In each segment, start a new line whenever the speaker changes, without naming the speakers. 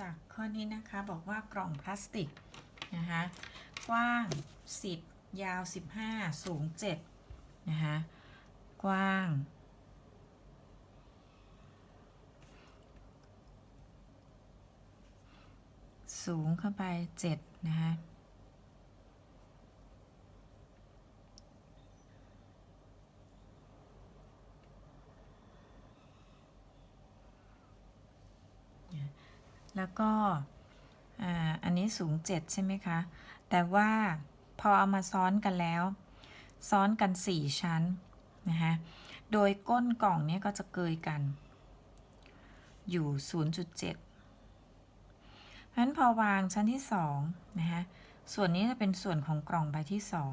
จากข้อนี้นะคะบอกว่ากล่องพลาสติกนะคะกว้าง 10 ยาว 15 สูง7นะคะกว้าง สูงเข้าไป7นะคะ แล้วก็อ่าอันนี้สูง 7 ใช่ไหมคะ แต่ว่าพอเอามาซ้อนกันแล้ว ซ้อนกัน 4 ชั้นนะคะโดยก้นกล่องเนี้ยก็จะเกยกัน อยู่ 0.7เพราะฉะนั้นพอวางชั้นที่2นะคะส่วนนี้จะเป็นส่วนของกล่องใบที่ 2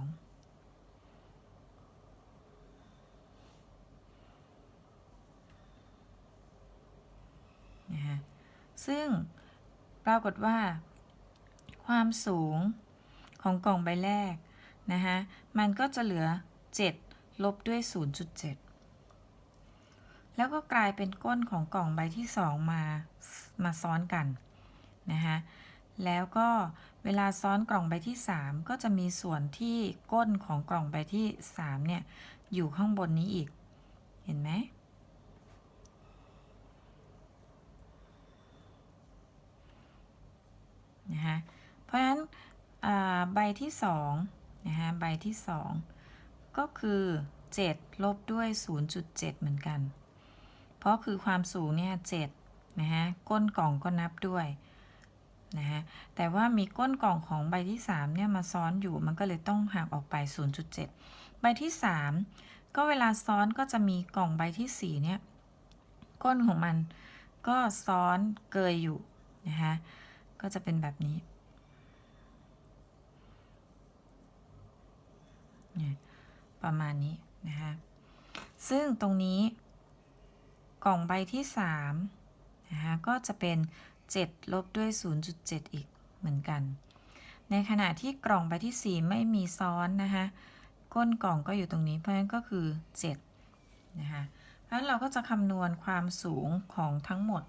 นะคะ ซึ่งปรากฏว่า ความสูงของกล่องใบแรกนะคะมันก็จะเหลือ 7 ลบด้วย 0.7 แล้วก็กลายเป็นก้นของกล่องใบที่ 2 มามาซ้อนกันนะคะแล้วก็เวลาซ้อนกล่องใบที่ 3 ก็จะมีส่วนที่ก้นของกล่องใบที่ 3 เนี่ย อยู่ข้างบนนี้อีก เห็นไหม นะคะเพราะฉะนั้นใบที่2นะคะใบที่ 2 ก็คือ 7 ลบด้วย 0.7 เหมือนกัน เพราะคือความสูงเนี่ย7นะคะก้นกล่องก็นับด้วยนะคะแต่ว่ามีก้นกล่องของใบที่3เนี่ยมาซ้อนอยู่มันก็เลยต้องหักออกไป 0.7 ใบที่ 3 ก็เวลาซ้อนก็จะมีกล่องใบที่4เนี่ยก้นของมันก็ซ้อนเกยอยู่นะคะ ก็จะเป็นแบบนี้ ประมาณนี้นะคะซึ่งตรงนี้กล่องใบที่3นะคะก็จะเป็น 7 ลบด้วย 0.7 อีกเหมือนกัน ในขณะที่กล่องใบที่ 4 ไม่มีซ้อนนะคะก้นกล่องก็อยู่ตรงนี้เพราะฉะนั้นก็คือ7นะคะเพราะฉะนั้นเราก็จะคำนวณความสูงของทั้งหมด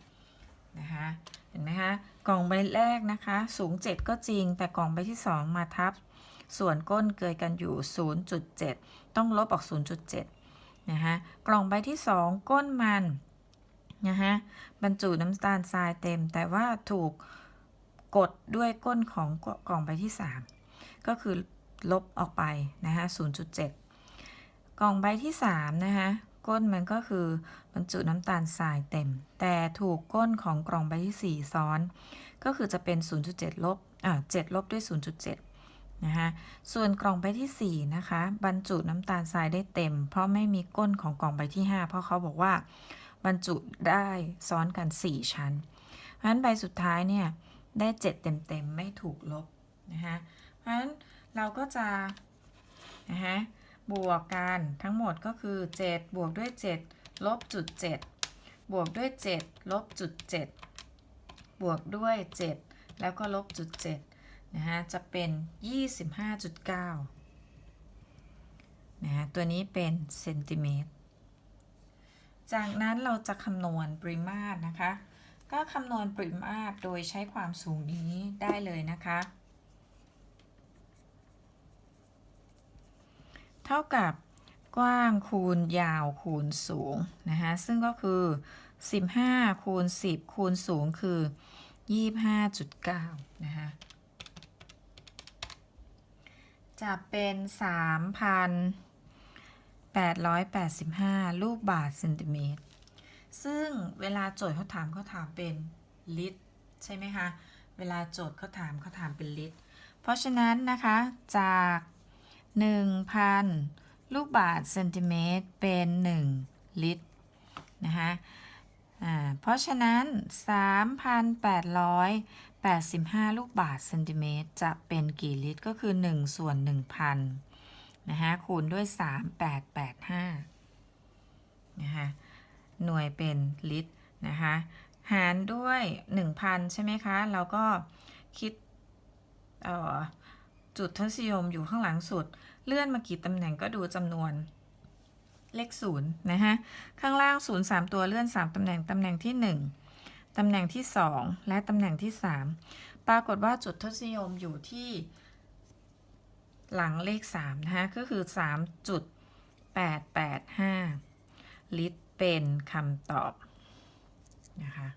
นะคะเห็นไหมคะกล่องใบแรกนะคะ สูง 7 ก็จริง แต่กล่องใบที่ 2 มาทับ ส่วนก้นเกยกันอยู่ 0.7 ต้องลบออก 0.7 นะคะกล่องใบที่ 2 ก้นมันนะคะบรรจุน้ำตาลทรายเต็ม แต่ว่าถูกกดด้วยก้นของกล่องใบที่ 3 ก็คือลบออกไปนะคะ0.7 กล่องใบที่ 3 นะคะ ก้นมันก็คือบรรจุน้ำตาลทรายเต็ม แต่ถูกก้นของกล่องใบที่ 4 ซ้อน ก็คือจะเป็น 0.7 ลบอ่า7ลบด้วย 0.7 นะคะส่วนกล่องใบที่ 4 นะคะ บรรจุน้ำตาลทรายได้เต็ม เพราะไม่มีก้นของกล่องใบที่ 5 เพราะเขาบอกว่าบรรจุได้ซ้อนกัน 4 ชั้น เพราะฉะนั้นใบสุดท้ายเนี่ยได้ 7 เต็มๆ ไม่ถูกลบนะคะเพราะฉะนั้นเราก็จะนะคะ บวกกันทั้งหมดก็คือ 7 บวกด้วย 7 ลบจุด 7 บวกด้วย 7 ลบจุด 7 บวกด้วย 7 แล้วก็ลบจุด 7 นะฮะ จะเป็น 25.9 นะฮะ ตัวนี้เป็นเซนติเมตร จากนั้นเราจะคำนวณปริมาตรนะคะ ก็คำนวณปริมาตรโดยใช้ความสูงนี้ได้เลยนะคะ เท่ากับกว้างคูณยาวคูณสูงนะคะซึ่งก็คือ 15 คูณ 10 คูณสูงคือ 25.9 นะคะจะเป็น 3,885 ลูกบาทเซนติเมตร ซึ่งเวลาโจทย์เขาถามเขาถามเป็นลิตร ใช่ไหมคะ เวลาโจทย์เขาถามเขาถามเป็นลิตร เพราะฉะนั้นนะคะจาก 1,000 ลูกบาทเซนติเมตรเป็น 1 ลิตรนะคะอ่าเพราะฉะนั้น 3,885 ลูกบาทเซนติเมตรจะเป็นกี่ลิตรก็คือ 1 ส่วน 1,000นะคะคูณด้วย 3885นะคะหน่วยเป็นลิตรนะคะหารด้วย 1,000 ใช่ไหมคะ เราก็คิดเอ่อ จุดทศนิยมอยู่ข้างหลังสุด เลื่อนมากี่ตำแหน่งก็ดูจำนวนเลข0นะฮะ ข้างล่าง 0 3 ตัวเลื่อน 3 ตำแหน่ง ตำแหน่งที่ 1 ตำแหน่งที่ 2 และตำแหน่งที่ 3 ปรากฏว่าจุดทศนิยมอยู่ที่ หลังเลข3นะฮะ ก็คือ 3.885 ลิตรเป็นคำตอบนะคะ